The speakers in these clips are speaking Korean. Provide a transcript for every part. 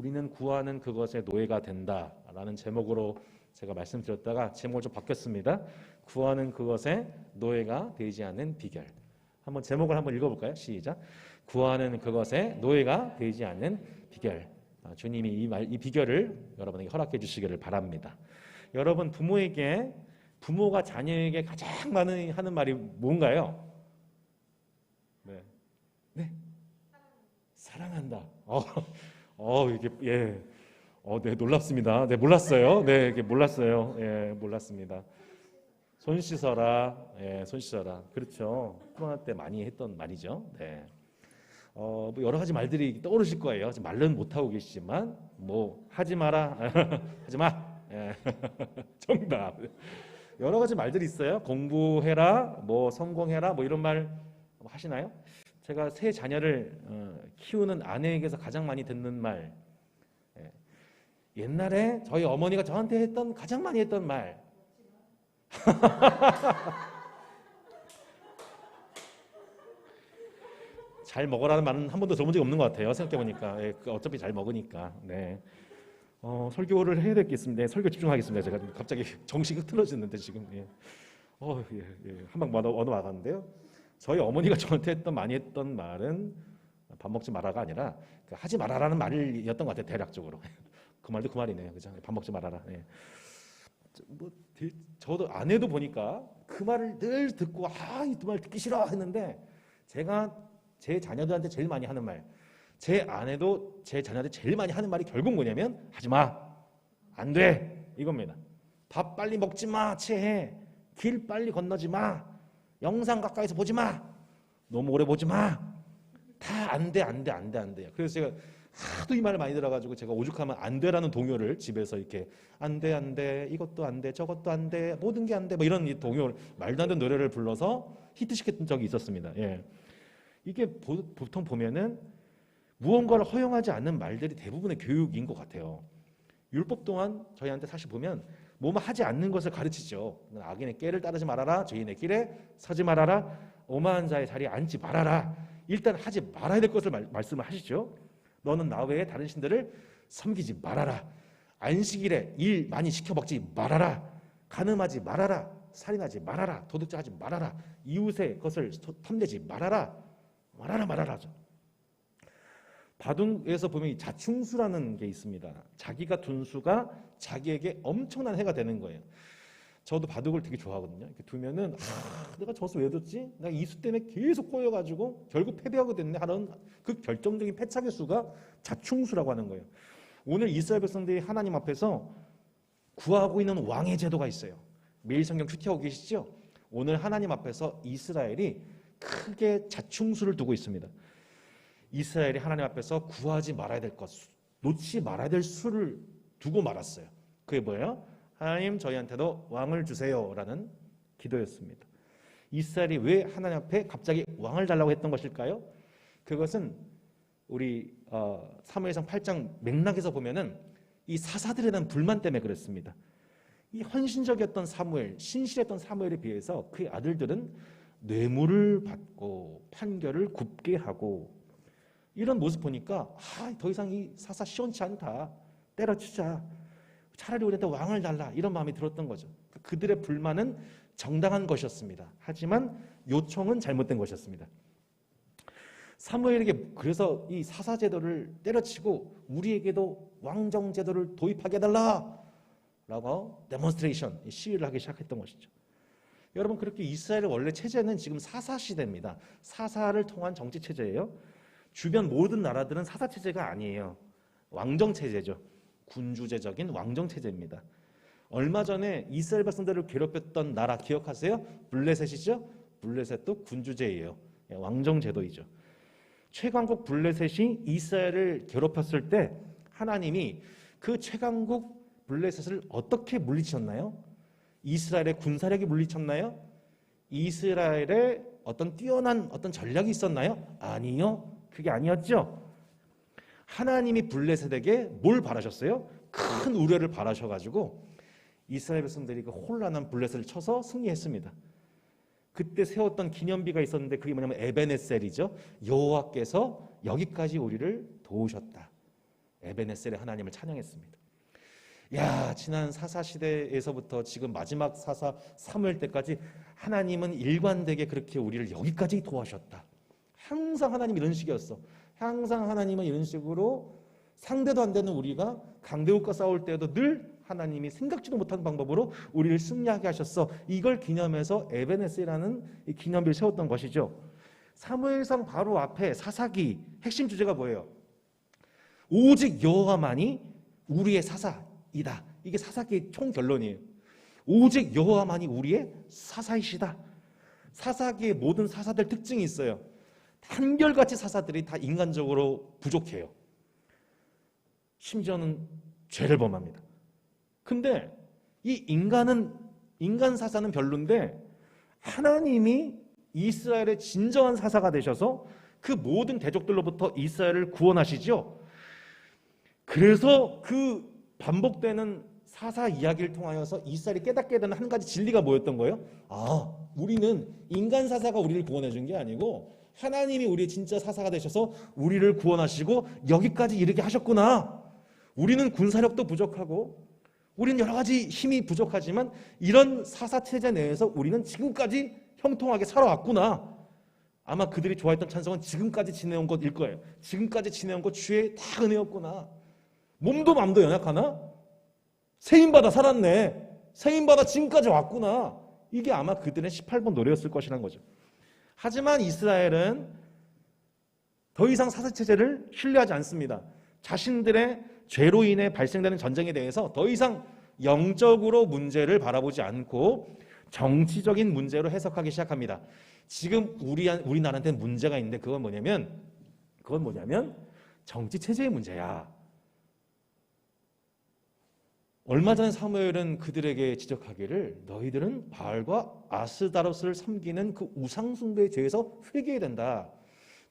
우리는 구하는 그것의 노예가 된다라는 제목으로 제가 말씀드렸다가 제목을 좀 바뀌었습니다. 구하는 그것의 노예가 되지 않는 비결. 한번 제목을 한번 읽어볼까요? 시작. 구하는 그것의 노예가 되지 않는 비결. 아, 주님이 이, 말, 이 비결을 여러분에게 허락해 주시기를 바랍니다. 여러분 부모에게 부모가 자녀에게 가장 많이 하는 말이 뭔가요? 네, 네, 사랑한다. 어, 어 이게 예, 어, 네 놀랍습니다. 네 몰랐어요. 네 이게 몰랐어요. 예, 몰랐습니다. 손 씻어라, 예, 손 씻어라. 그렇죠. 코로나 때 많이 했던 말이죠. 네. 어, 뭐 여러 가지 말들이 떠오르실 거예요. 지금 말은 못 하고 계시지만 뭐 하지 마라, 하지 마. 예. 정답. 여러 가지 말들이 있어요. 공부해라, 뭐 성공해라, 뭐 이런 말 하시나요? 제가 세 자녀를 어, 키우는 아내에게서 가장 많이 듣는 말. 예. 옛날에 저희 어머니가 저한테 했던 가장 많이 했던 말. 잘 먹어라는 말은 한 번도 들어본 적이 없는 것 같아요. 생각해 보니까 예, 그 어차피 잘 먹으니까. 네. 어, 설교를 해야 되겠습니다. 네, 설교 집중하겠습니다. 제가 갑자기 정신이 흐트러지는데 지금. 예. 어, 예, 예. 한방 얻어, 얻어 나갔는데요. 저희 어머니가 저한테 했던 많이 했던 말은 밥 먹지 마라가 아니라 그 하지 말아라는 말이었던 것 같아요. 대략적으로. 그 말도 그 말이네요. 그죠? 밥 먹지 말아라. 예. 뭐 저도 아내도 보니까 그 말을 늘 듣고 아이 말 듣기 싫어 했는데 제가 제 자녀들한테 제일 많이 하는 말, 제 아내도 제 자녀한테 제일 많이 하는 말이 결국 뭐냐면 하지 마, 안 돼 이겁니다. 밥 빨리 먹지 마, 체해. 길 빨리 건너지 마. 영상 가까이서 보지 마. 너무 오래 보지 마. 다 안 돼, 안 돼, 안 돼, 안 돼요. 그래서 제가 하도 이 말을 많이 들어가지고 제가 오죽하면 안 돼라는 동요를 집에서 이렇게 안 돼, 안 돼, 이것도 안 돼, 저것도 안 돼, 모든 게 안 돼, 뭐 이런 동요 말도 안 되는 노래를 불러서 히트시켰던 적이 있었습니다. 예. 이게 보, 보통 보면은 무언가를 허용하지 않는 말들이 대부분의 교육인 것 같아요. 율법 또한 저희한테 사실 보면 뭐뭐 하지 않는 것을 가르치죠. 악인의 깨를 따르지 말아라. 죄인의 길에 서지 말아라. 오만한 자의 자리에 앉지 말아라. 일단 하지 말아야 될 것을 말, 말씀을 하시죠. 너는 나 외에 다른 신들을 섬기지 말아라. 안식일에 일 많이 시켜 먹지 말아라. 가늠하지 말아라. 살인하지 말아라. 도둑질하지 말아라. 이웃의 것을 탐내지 말아라. 말아라 말아라죠. 바둑에서 보면 자충수라는 게 있습니다. 자기가 둔 수가 자기에게 엄청난 해가 되는 거예요. 저도 바둑을 되게 좋아하거든요. 이렇게 두면은 아, 내가 저 수 왜 뒀지? 내가 이수 때문에 계속 꼬여가지고 결국 패배하게 됐네 하는 그 결정적인 패착의 수가 자충수라고 하는 거예요. 오늘 이스라엘 백성들이 하나님 앞에서 구하고 있는 왕의 제도가 있어요. 매일 성경 큐티하고 계시죠? 오늘 하나님 앞에서 이스라엘이 크게 자충수를 두고 있습니다. 이스라엘이 하나님 앞에서 구하지 말아야 될 것, 놓지 말아야 될 수를 두고 말았어요. 그게 뭐예요? 하나님 저희한테도 왕을 주세요라는 기도였습니다. 이스라엘이 왜 하나님 앞에 갑자기 왕을 달라고 했던 것일까요? 그것은 우리 어, 사무엘상 8장 맥락에서 보면은 이 사사들에 대한 불만 때문에 그랬습니다. 이 헌신적이었던 사무엘, 신실했던 사무엘에 비해서 그의 아들들은 뇌물을 받고 판결을 굽게 하고 이런 모습 보니까 아, 더 이상 이 사사 시원치 않다. 때려치자. 차라리 우리한테 왕을 달라. 이런 마음이 들었던 거죠. 그들의 불만은 정당한 것이었습니다. 하지만 요청은 잘못된 것이었습니다. 사무엘에게 그래서 이 사사 제도를 때려치고 우리에게도 왕정 제도를 도입하게 해달라. 라고 데몬스트레이션, 시위를 하기 시작했던 것이죠. 여러분 그렇게 이스라엘의 원래 체제는 지금 사사 시대입니다. 사사를 통한 정치 체제예요. 주변 모든 나라들은 사사 체제가 아니에요. 왕정 체제죠. 군주제적인 왕정 체제입니다. 얼마 전에 이스라엘 백성들을 괴롭혔던 나라 기억하세요? 블레셋이죠? 블레셋도 군주제예요. 예, 왕정 제도이죠. 최강국 블레셋이 이스라엘을 괴롭혔을 때 하나님이 그 최강국 블레셋을 어떻게 물리쳤나요? 이스라엘의 군사력이 물리쳤나요? 이스라엘의 어떤 뛰어난 어떤 전략이 있었나요? 아니요. 그게 아니었죠. 하나님이 블레셋에게 뭘 바라셨어요? 큰 우려를 바라셔가지고 이스라엘 백성들이 그 혼란한 블레셋을 쳐서 승리했습니다. 그때 세웠던 기념비가 있었는데 그게 뭐냐면 에베네셀이죠. 여호와께서 여기까지 우리를 도우셨다. 에베네셀의 하나님을 찬양했습니다. 야, 지난 사사 시대에서부터 지금 마지막 사사 사무엘 때까지 하나님은 일관되게 그렇게 우리를 여기까지 도와셨다. 항상 하나님 이런 식이었어. 항상 하나님은 이런 식으로 상대도 안 되는 우리가 강대국과 싸울 때에도 늘 하나님이 생각지도 못한 방법으로 우리를 승리하게 하셨어. 이걸 기념해서 에베네스라는 이 기념비를 세웠던 것이죠. 사무엘상 바로 앞에 사사기 핵심 주제가 뭐예요? 오직 여호와만이 우리의 사사이다. 이게 사사기의 총 결론이에요. 오직 여호와만이 우리의 사사이시다. 사사기의 모든 사사들 특징이 있어요. 한결같이 사사들이 다 인간적으로 부족해요. 심지어는 죄를 범합니다. 근데 이 인간은 인간 사사는 별론데 하나님이 이스라엘의 진정한 사사가 되셔서 그 모든 대적들로부터 이스라엘을 구원하시죠. 그래서 그 반복되는 사사 이야기를 통하여서 이스라엘이 깨닫게 되는 한 가지 진리가 뭐였던 거예요? 아, 우리는 인간 사사가 우리를 구원해 준 게 아니고 하나님이 우리의 진짜 사사가 되셔서 우리를 구원하시고 여기까지 이르게 하셨구나. 우리는 군사력도 부족하고 우리는 여러 가지 힘이 부족하지만 이런 사사 체제 내에서 우리는 지금까지 형통하게 살아왔구나. 아마 그들이 좋아했던 찬성은 지금까지 지내온 것일 거예요. 지금까지 지내온 것 주의 다 은혜였구나. 몸도 마음도 연약하나? 세임받아 살았네. 세임받아 지금까지 왔구나. 이게 아마 그들의 18번 노래였을 것이라는 거죠. 하지만 이스라엘은 더 이상 사사체제를 신뢰하지 않습니다. 자신들의 죄로 인해 발생되는 전쟁에 대해서 더 이상 영적으로 문제를 바라보지 않고 정치적인 문제로 해석하기 시작합니다. 지금 우리 우리나라한테 문제가 있는데 그건 뭐냐면 그건 뭐냐면 정치 체제의 문제야. 얼마 전에 사무엘은 그들에게 지적하기를 너희들은 바알과 아스다로스를 섬기는 그 우상 숭배의 죄에서 회개해야 된다.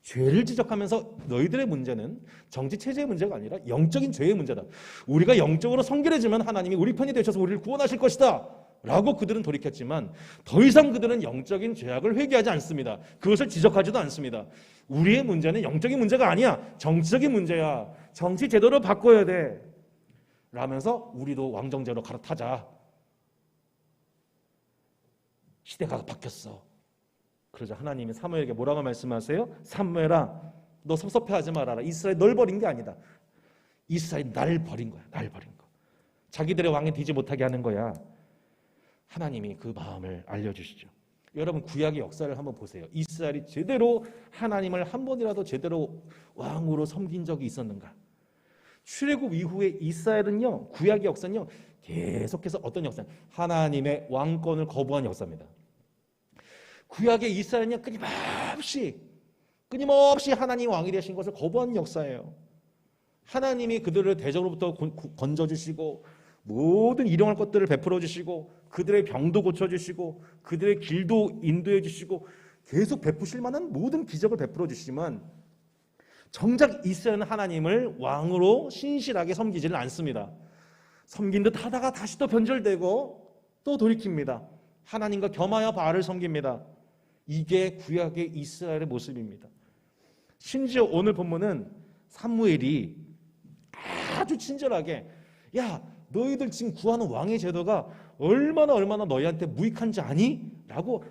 죄를 지적하면서 너희들의 문제는 정치 체제의 문제가 아니라 영적인 죄의 문제다. 우리가 영적으로 성결해지면 하나님이 우리 편이 되셔서 우리를 구원하실 것이다. 라고 그들은 돌이켰지만 더 이상 그들은 영적인 죄악을 회개하지 않습니다. 그것을 지적하지도 않습니다. 우리의 문제는 영적인 문제가 아니야. 정치적인 문제야. 정치 제도를 바꿔야 돼. 라면서 우리도 왕정제로 갈아타자. 시대가 바뀌었어. 그러자 하나님이 사무엘에게 뭐라고 말씀하세요? 사무엘아, 너 섭섭해하지 말아라. 이스라엘 널 버린 게 아니다. 이스라엘 날 버린 거야. 날 버린 거. 자기들의 왕이 되지 못하게 하는 거야. 하나님이 그 마음을 알려주시죠. 여러분 구약의 역사를 한번 보세요. 이스라엘이 제대로 하나님을 한 번이라도 제대로 왕으로 섬긴 적이 있었는가? 출애굽 이후에 이스라엘은요 구약의 역사는요 계속해서 어떤 역사? 하나님의 왕권을 거부한 역사입니다. 구약의 이스라엘은요 끊임없이 끊임없이 하나님 왕이 되신 것을 거부한 역사예요. 하나님이 그들을 대적으로부터 건져 주시고 모든 일용할 것들을 베풀어 주시고 그들의 병도 고쳐 주시고 그들의 길도 인도해 주시고 계속 베푸실 만한 모든 기적을 베풀어 주시지만 정작 이스라엘은 하나님을 왕으로 신실하게 섬기지는 않습니다. 섬긴 듯 하다가 다시 또 변절되고 또 돌이킵니다. 하나님과 겸하여 바알을 섬깁니다. 이게 구약의 이스라엘의 모습입니다. 심지어 오늘 본문은 사무엘이 아주 친절하게 야 너희들 지금 구하는 왕의 제도가 얼마나 얼마나 너희한테 무익한지 아니? 라고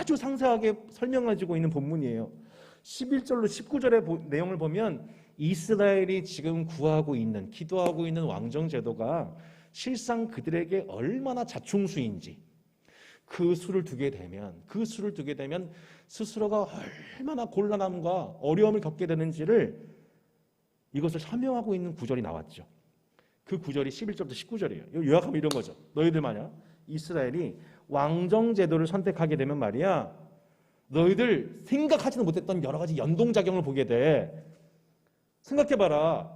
아주 상세하게 설명해주고 있는 본문이에요. 11절로 19절의 내용을 보면 이스라엘이 지금 구하고 있는 기도하고 있는 왕정 제도가 실상 그들에게 얼마나 자충수인지 그 수를 두게 되면 그 수를 두게 되면 스스로가 얼마나 곤란함과 어려움을 겪게 되는지를 이것을 설명하고 있는 구절이 나왔죠. 그 구절이 11절부터 19절이에요. 요약하면 이런 거죠. 너희들 만약 이스라엘이 왕정 제도를 선택하게 되면 말이야. 너희들 생각하지도 못했던 여러 가지 연동작용을 보게 돼. 생각해봐라.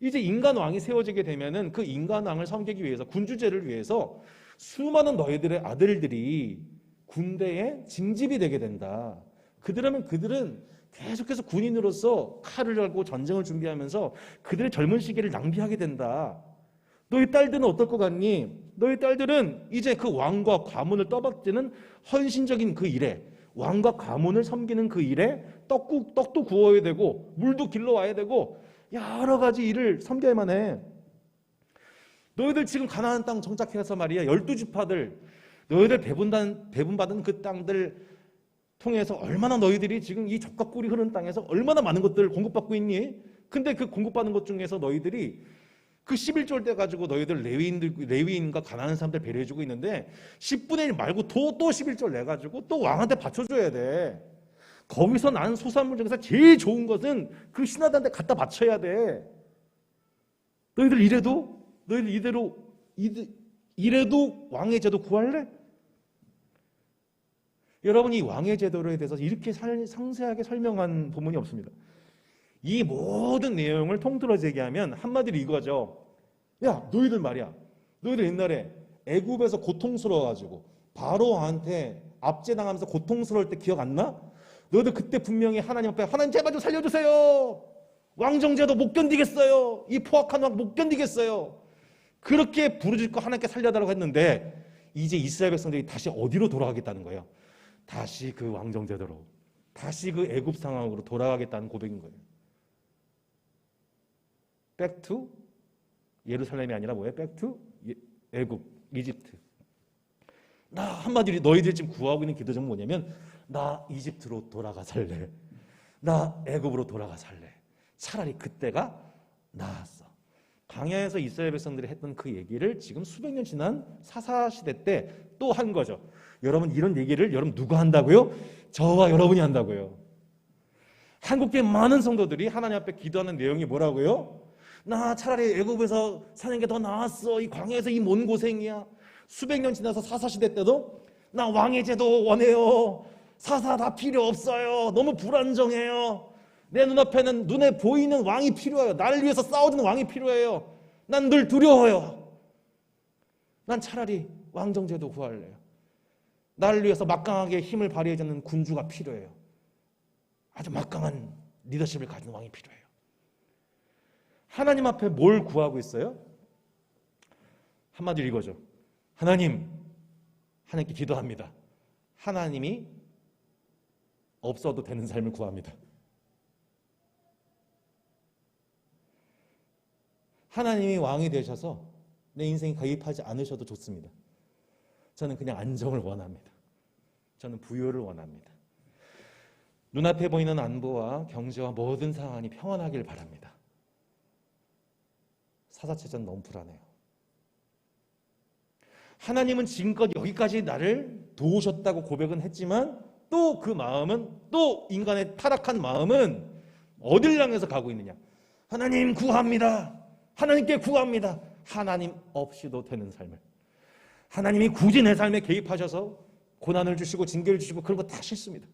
이제 인간 왕이 세워지게 되면은 그 인간 왕을 섬기기 위해서 군주제를 위해서 수많은 너희들의 아들들이 군대에 징집이 되게 된다. 그들하면 그들은 계속해서 군인으로서 칼을 들고 전쟁을 준비하면서 그들의 젊은 시기를 낭비하게 된다. 너희 딸들은 어떨 것 같니? 너희 딸들은 이제 그 왕과 가문을 떠받드는 헌신적인 그 일에 왕과 가문을 섬기는 그 일에 떡국 떡도 구워야 되고 물도 길러 와야 되고 여러 가지 일을 섬겨야만 해. 너희들 지금 가나안 땅 정착해서 말이야 열두 지파들 너희들 배분단 배분받은 그 땅들 통해서 얼마나 너희들이 지금 이 적과 꿀이 흐르는 땅에서 얼마나 많은 것들을 공급받고 있니? 근데 그 공급받는 것 중에서 너희들이 그 11조를 떼 가지고 너희들 레위인들 레위인과 가난한 사람들 배려해 주고 있는데 10분의 1 말고 또 또 11조를 내 가지고 또 왕한테 바쳐 줘야 돼. 거기서 나는 소산물 중에서 제일 좋은 것은 그 신하들한테 갖다 바쳐야 돼. 너희들 이래도 너희들 이대로 이대- 이래도 왕의 제도 구할래? 여러분 이 왕의 제도에 대해서 이렇게 살- 상세하게 설명한 부분이 없습니다. 이 모든 내용을 통틀어서 얘기하면 한마디로 이거죠. 야, 너희들 말이야. 너희들 옛날에 애굽에서 고통스러워 가지고 바로한테 압제당하면서 고통스러울 때 기억 안 나? 너희들 그때 분명히 하나님 앞에 하나님 제발 좀 살려주세요. 왕정제도 못 견디겠어요. 이 포악한 왕 못 견디겠어요. 그렇게 부르짖고 하나님께 살려달라고 했는데 이제 이스라엘 백성들이 다시 어디로 돌아가겠다는 거예요? 다시 그 왕정제도로 다시 그 애굽 상황으로 돌아가겠다는 고백인 거예요. To 예루살렘이 아니라 뭐예요? To 예- 애굽, 이집트. 나 한마디로 너희들이 지금 구하고 있는 기도 제목은 뭐냐면 나 이집트로 돌아가 살래. 나 애굽으로 돌아가 살래. 차라리 그때가 나았어. 광야에서 이스라엘 백성들이 했던 그 얘기를 지금 수백 년 지난 사사 시대 때 또 한 거죠. 여러분 이런 얘기를 여러분 누가 한다고요? 저와 여러분이 한다고요. 한국계 많은 성도들이 하나님 앞에 기도하는 내용이 뭐라고요? 나 차라리 애굽에서 사는 게 더 나았어. 이 광야에서 이 뭔 고생이야. 수백 년 지나서 사사 시대 때도 나 왕의 제도 원해요. 사사 다 필요 없어요. 너무 불안정해요. 내 눈앞에는 눈에 보이는 왕이 필요해요. 나를 위해서 싸워주는 왕이 필요해요. 난 늘 두려워요. 난 차라리 왕정제도 구할래요. 나를 위해서 막강하게 힘을 발휘해주는 군주가 필요해요. 아주 막강한 리더십을 가진 왕이 필요해요. 하나님 앞에 뭘 구하고 있어요? 한마디로 이거죠. 하나님, 하나님께 기도합니다. 하나님이 없어도 되는 삶을 구합니다. 하나님이 왕이 되셔서 내 인생에 가입하지 않으셔도 좋습니다. 저는 그냥 안정을 원합니다. 저는 부여를 원합니다. 눈앞에 보이는 안보와 경제와 모든 상황이 평안하길 바랍니다. 사사체전 너무 불안해요. 하나님은 지금껏 여기까지 나를 도우셨다고 고백은 했지만 또 그 마음은 또 인간의 타락한 마음은 어딜 향해서 가고 있느냐? 하나님 구합니다. 하나님께 구합니다. 하나님 없이도 되는 삶을. 하나님이 굳이 내 삶에 개입하셔서 고난을 주시고 징계를 주시고 그런 거 다 싫습니다.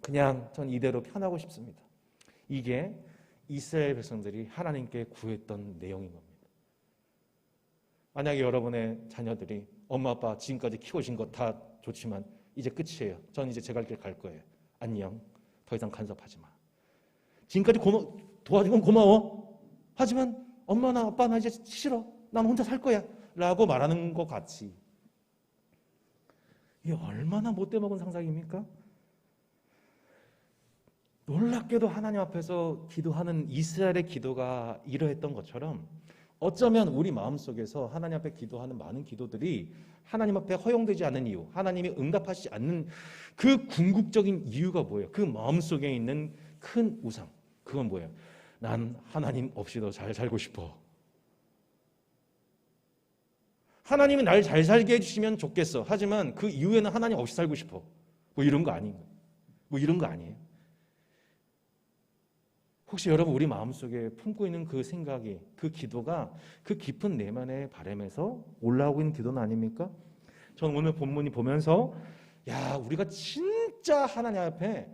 그냥 전 이대로 편하고 싶습니다. 이게 이스라엘 백성들이 하나님께 구했던 내용인 겁니다. 만약에 여러분의 자녀들이 엄마 아빠 지금까지 키우신 것다 좋지만 이제 끝이에요. 전 이제 제 갈 길 갈 거예요. 안녕. 더 이상 간섭하지 마. 지금까지 고마, 도와준 건 고마워. 하지만 엄마나 아빠 나 이제 싫어. 난 혼자 살 거야. 라고 말하는 것 같이. 이게 얼마나 못돼 먹은 상상입니까? 놀랍게도 하나님 앞에서 기도하는 이스라엘의 기도가 이러했던 것처럼 어쩌면 우리 마음속에서 하나님 앞에 기도하는 많은 기도들이 하나님 앞에 허용되지 않는 이유, 하나님이 응답하시지 않는 그 궁극적인 이유가 뭐예요? 그 마음속에 있는 큰 우상. 그건 뭐예요? 난 하나님 없이도 잘 살고 싶어. 하나님이 날 잘 살게 해주시면 좋겠어. 하지만 그 이후에는 하나님 없이 살고 싶어. 뭐 이런 거 아닌가? 뭐 이런 거 아니에요? 혹시 여러분 우리 마음속에 품고 있는 그 생각이 그 기도가 그 깊은 내면의 바람에서 올라오고 있는 기도는 아닙니까? 저는 오늘 본문이 보면서 야 우리가 진짜 하나님 앞에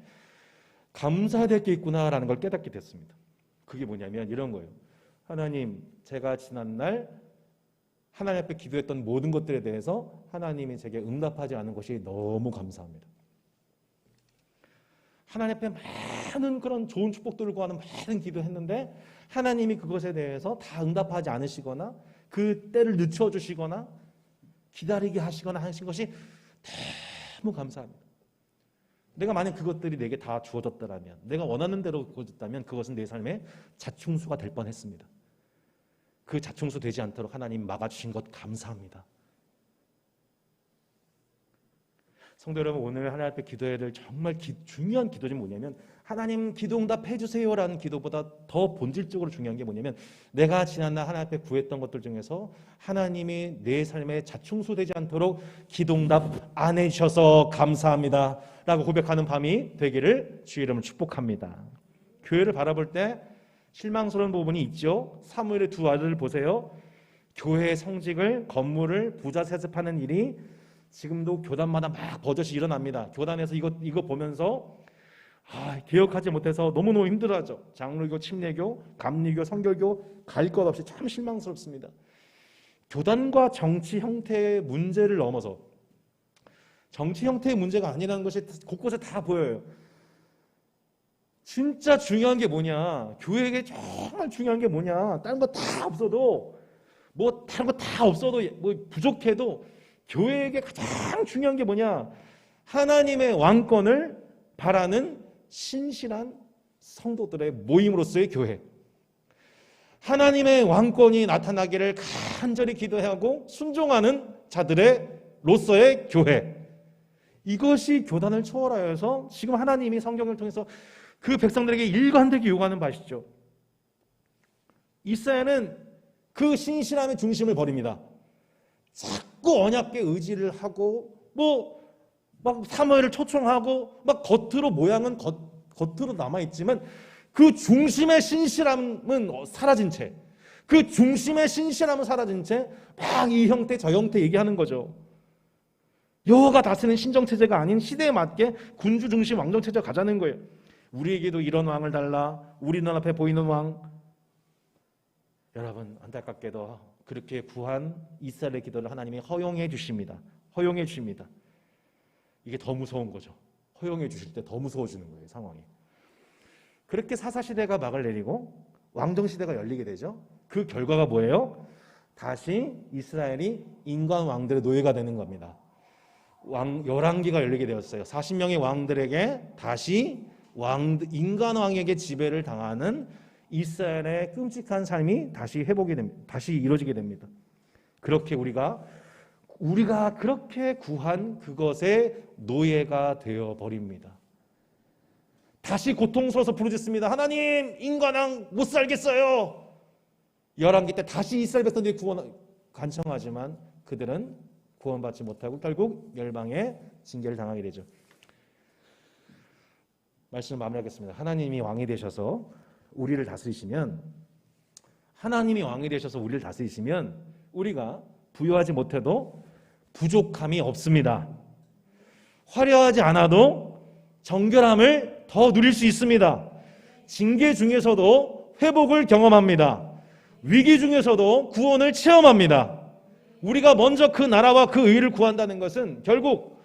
감사해야 될게 있구나라는 걸 깨닫게 됐습니다. 그게 뭐냐면 이런 거예요. 하나님 제가 지난 날 하나님 앞에 기도했던 모든 것들에 대해서 하나님이 제게 응답하지 않은 것이 너무 감사합니다. 하나님 앞에 많은 그런 좋은 축복들을 구하는 많은 기도했는데 하나님이 그것에 대해서 다 응답하지 않으시거나 그 때를 늦춰 주시거나 기다리게 하시거나 하신 것이 너무 감사합니다. 내가 만약 그것들이 내게 다 주어졌더라면, 내가 원하는 대로 주어졌다면 그것은 내 삶의 자충수가 될 뻔했습니다. 그 자충수 되지 않도록 하나님 막아주신 것 감사합니다. 성도 여러분 오늘 하나님 앞에 기도해야 될 정말 기- 중요한 기도는 뭐냐면 하나님 기도 응답해 주세요라는 기도보다 더 본질적으로 중요한 게 뭐냐면 내가 지난날 하나님 앞에 구했던 것들 중에서 하나님이 내 삶에 자충수되지 않도록 기도 응답 안 해주셔서 감사합니다 라고 고백하는 밤이 되기를 주의 이름을 축복합니다. 교회를 바라볼 때 실망스러운 부분이 있죠. 사무엘의 두 아들을 보세요. 교회의 성직을 건물을 부자 세습하는 일이 지금도 교단마다 막 버젓이 일어납니다. 교단에서 이거 이거 보면서 아, 개혁하지 못해서 너무너무 힘들어하죠. 장로교, 침례교, 감리교, 성결교 갈 것 없이 참 실망스럽습니다. 교단과 정치 형태의 문제를 넘어서 정치 형태의 문제가 아니라는 것이 곳곳에 다 보여요. 진짜 중요한 게 뭐냐? 교회에게 정말 중요한 게 뭐냐? 다른 거 다 없어도 뭐 다른 거 다 없어도 뭐 부족해도 교회에게 가장 중요한 게 뭐냐? 하나님의 왕권을 바라는 신실한 성도들의 모임으로서의 교회. 하나님의 왕권이 나타나기를 간절히 기도하고 순종하는 자들의 로서의 교회. 이것이 교단을 초월하여서 지금 하나님이 성경을 통해서 그 백성들에게 일관되게 요구하는 바시죠. 이스라엘은 그 신실함의 중심을 버립니다. 자꾸 언약계 의지를 하고 뭐 막 사무엘을 초청하고 막 겉으로 모양은 겉, 겉으로 남아 있지만 그 중심의 신실함은 사라진 채, 그 중심의 신실함은 사라진 채 막 이 형태 저 형태 얘기하는 거죠. 여호가 다스리는 신정 체제가 아닌 시대에 맞게 군주 중심 왕정 체제가 가자는 거예요. 우리에게도 이런 왕을 달라. 우리 눈앞에 보이는 왕. 여러분 안타깝게도 그렇게 구한 이스라엘의 기도를 하나님이 허용해 주십니다. 허용해 주십니다. 이게 더 무서운 거죠. 허용해 주실 때 더 무서워지는 거예요, 상황이. 그렇게 사사 시대가 막을 내리고 왕정 시대가 열리게 되죠. 그 결과가 뭐예요? 다시 이스라엘이 인간 왕들의 노예가 되는 겁니다. 왕 11기가 열리게 되었어요. 40명의 왕들에게 다시 왕 인간 왕에게 지배를 당하는 이스라엘의 끔찍한 삶이 다시 회복이 됩니다. 다시 이루어지게 됩니다. 그렇게 우리가 우리가 그렇게 구한 그것의 노예가 되어 버립니다. 다시 고통스러워서 부르짖습니다. 하나님, 인간왕 못 살겠어요. 열왕기 때 다시 이스라엘 백성들이 구원 간청하지만 그들은 구원받지 못하고 결국 멸망의 징계를 당하게 되죠. 말씀을 마무리하겠습니다. 하나님이 왕이 되셔서 우리를 다스리시면 하나님이 왕이 되셔서 우리를 다스리시면 우리가 부여하지 못해도 부족함이 없습니다. 화려하지 않아도 정결함을 더 누릴 수 있습니다. 징계 중에서도 회복을 경험합니다. 위기 중에서도 구원을 체험합니다. 우리가 먼저 그 나라와 그 의를 구한다는 것은 결국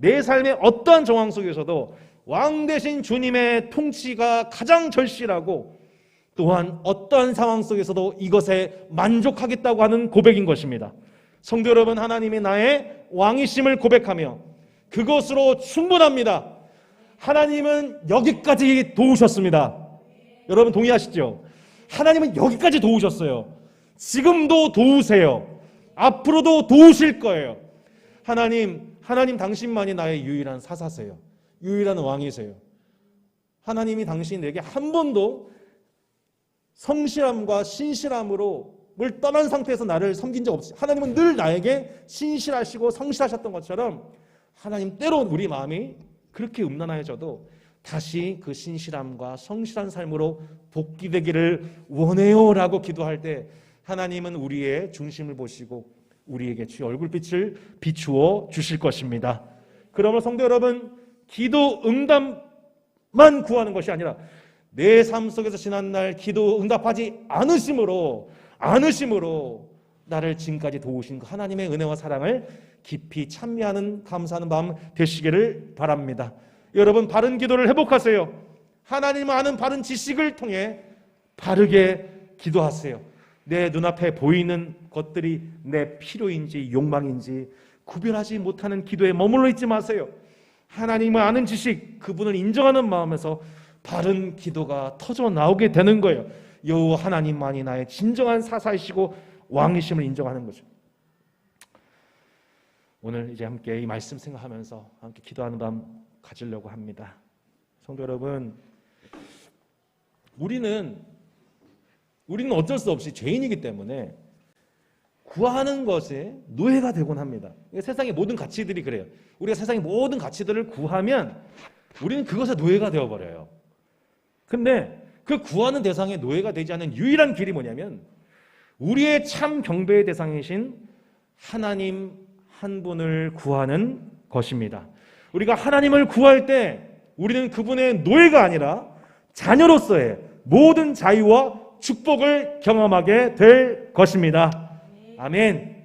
내 삶의 어떠한 정황 속에서도 왕 대신 주님의 통치가 가장 절실하고 또한 어떠한 상황 속에서도 이것에 만족하겠다고 하는 고백인 것입니다. 성도 여러분, 하나님이 나의 왕이심을 고백하며 그것으로 충분합니다. 하나님은 여기까지 도우셨습니다. 여러분 동의하시죠? 하나님은 여기까지 도우셨어요. 지금도 도우세요. 앞으로도 도우실 거예요. 하나님, 하나님 당신만이 나의 유일한 사사세요. 유일한 왕이세요. 하나님이 당신에게 한 번도 성실함과 신실함으로 을 떠난 상태에서 나를 섬긴 적 없이 하나님은 늘 나에게 신실하시고 성실하셨던 것처럼 하나님 때로 우리 마음이 그렇게 음란해져도 다시 그 신실함과 성실한 삶으로 복귀되기를 원해요라고 기도할 때 하나님은 우리의 중심을 보시고 우리에게 주의 얼굴빛을 비추어 주실 것입니다. 그러므로 성도 여러분 기도 응답만 구하는 것이 아니라 내 삶 속에서 지난 날 기도 응답하지 않으심으로 않으심으로 나를 지금까지 도우신 그 하나님의 은혜와 사랑을 깊이 찬미하는 감사하는 마음 되시기를 바랍니다. 여러분 바른 기도를 회복하세요. 하나님 아는 바른 지식을 통해 바르게 기도하세요. 내 눈앞에 보이는 것들이 내 필요인지 욕망인지 구별하지 못하는 기도에 머물러 있지 마세요. 하나님을 아는 지식, 그분을 인정하는 마음에서 바른 기도가 터져 나오게 되는 거예요. 여호와 하나님만이 나의 진정한 사사이시고 왕이심을 인정하는 거죠. 오늘 이제 함께 이 말씀 생각하면서 함께 기도하는 밤 가지려고 합니다. 성도 여러분, 우리는 우리는 어쩔 수 없이 죄인이기 때문에 구하는 것에 노예가 되곤 합니다. 세상의 모든 가치들이 그래요. 우리가 세상의 모든 가치들을 구하면 우리는 그것에 노예가 되어 버려요. 근데 그 구하는 대상의 노예가 되지 않는 유일한 길이 뭐냐면 우리의 참 경배의 대상이신 하나님 한 분을 구하는 것입니다. 우리가 하나님을 구할 때 우리는 그분의 노예가 아니라 자녀로서의 모든 자유와 축복을 경험하게 될 것입니다. 아멘.